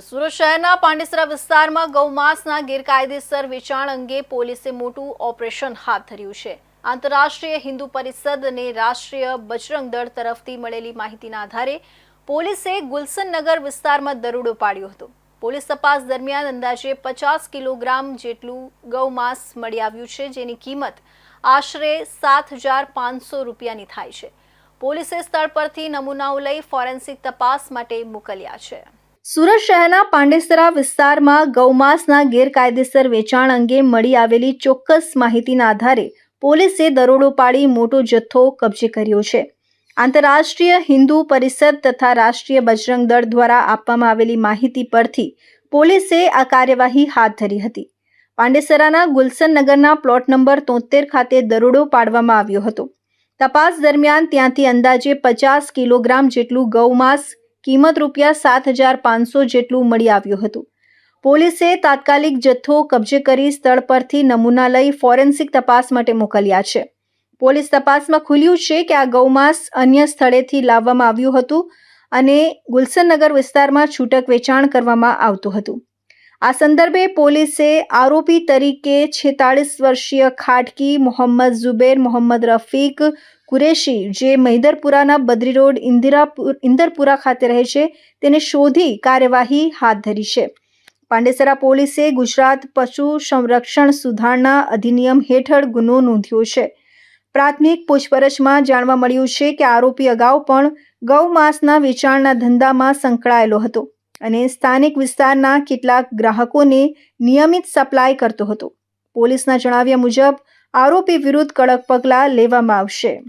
સુરત શહેરના પાંડેસરા વિસ્તારમાં ગૌમાંસના ગેરકાયદેસર વેચાણ અંગે પોલીસે મોટું ઓપરેશન હાથ ધર્યું છે. આંતરરાષ્ટ્રીય હિન્દુ પરિષદ અને રાષ્ટ્રીય બજરંગ દળ તરફથી મળેલી માહિતીના આધારે પોલીસે ગુલશનનગર વિસ્તારમાં દરોડો પાડ્યો હતો. પોલીસ તપાસ દરમિયાન અંદાજે પચાસ કિલોગ્રામ જેટલું ગૌમાંસ મળી આવ્યું છે, જેની કિંમત આશરે સાત હજાર પાંચસો રૂપિયાની થાય છે. પોલીસે સ્થળ પરથી નમૂનાઓ લઈ ફોરેન્સિક તપાસ માટે મોકલ્યા છે. સુરત શહેરના પાંડેસરા વિસ્તારમાં ગૌમાંસના ગેરકાયદેસર વેચાણ અંગે મળી આવેલી ચોક્કસ માહિતીના આધારે પોલીસે દરોડો પાડી મોટો જથ્થો કબજે કર્યો છે. આંતરરાષ્ટ્રીય હિન્દુ પરિષદ તથા રાષ્ટ્રીય બજરંગ દળ દ્વારા આપવામાં આવેલી માહિતી પરથી પોલીસે આ કાર્યવાહી હાથ ધરી હતી. પાંડેસરાના ગુલશન નગરના પ્લોટ નંબર તોતેર ખાતે દરોડો પાડવામાં આવ્યો હતો. તપાસ દરમિયાન ત્યાંથી અંદાજે પચાસ કિલોગ્રામ જેટલું ગૌમાંસ કિંમત રૂપિયા સાત હજાર પાંચસો જેટલું મળી આવ્યું હતું. પોલીસે તાત્કાલિક જથ્થો કબજે કરી સ્થળ પરથી નમૂના લઈ ફોરેન્સિક તપાસ માટે મોકલ્યા છે. પોલીસ તપાસમાં ખુલ્યું છે કે આ ગૌમાંસ અન્ય સ્થળેથી લાવવામાં આવ્યું હતું અને ગુલશનનગર વિસ્તારમાં છૂટક વેચાણ કરવામાં આવતું હતું. આ સંદર્ભે પોલીસે આરોપી તરીકે છેતાળીસ વર્ષીય ખાટકી મોહમ્મદ ઝુબેર મોહમ્મદ રફીક કુરેશી, જે મહિદરપુરાના બદ્રી રોડ ઇન્દિરાપુર ઇન્દરપુરા ખાતે રહે છે, તેને શોધી કાર્યવાહી હાથ ધરી છે. પાંડેસરા પોલીસે ગુજરાત પશુ સંરક્ષણ સુધારણા અધિનિયમ હેઠળ ગુનો નોંધ્યો છે. પ્રાથમિક પૂછપરછમાં જાણવા મળ્યું છે કે આરોપી અગાઉ પણ ગૌમાંસના વેચાણના ધંધામાં સંકળાયેલો હતો. અને સ્થાનિક વિસ્તારના કેટલાક ગ્રાહકોને નિયમિત સપ્લાય કરતો હતો. પોલીસના જણાવ્યા મુજબ, આરોપી વિરુદ્ધ કડક પગલાં લેવામાં આવશે.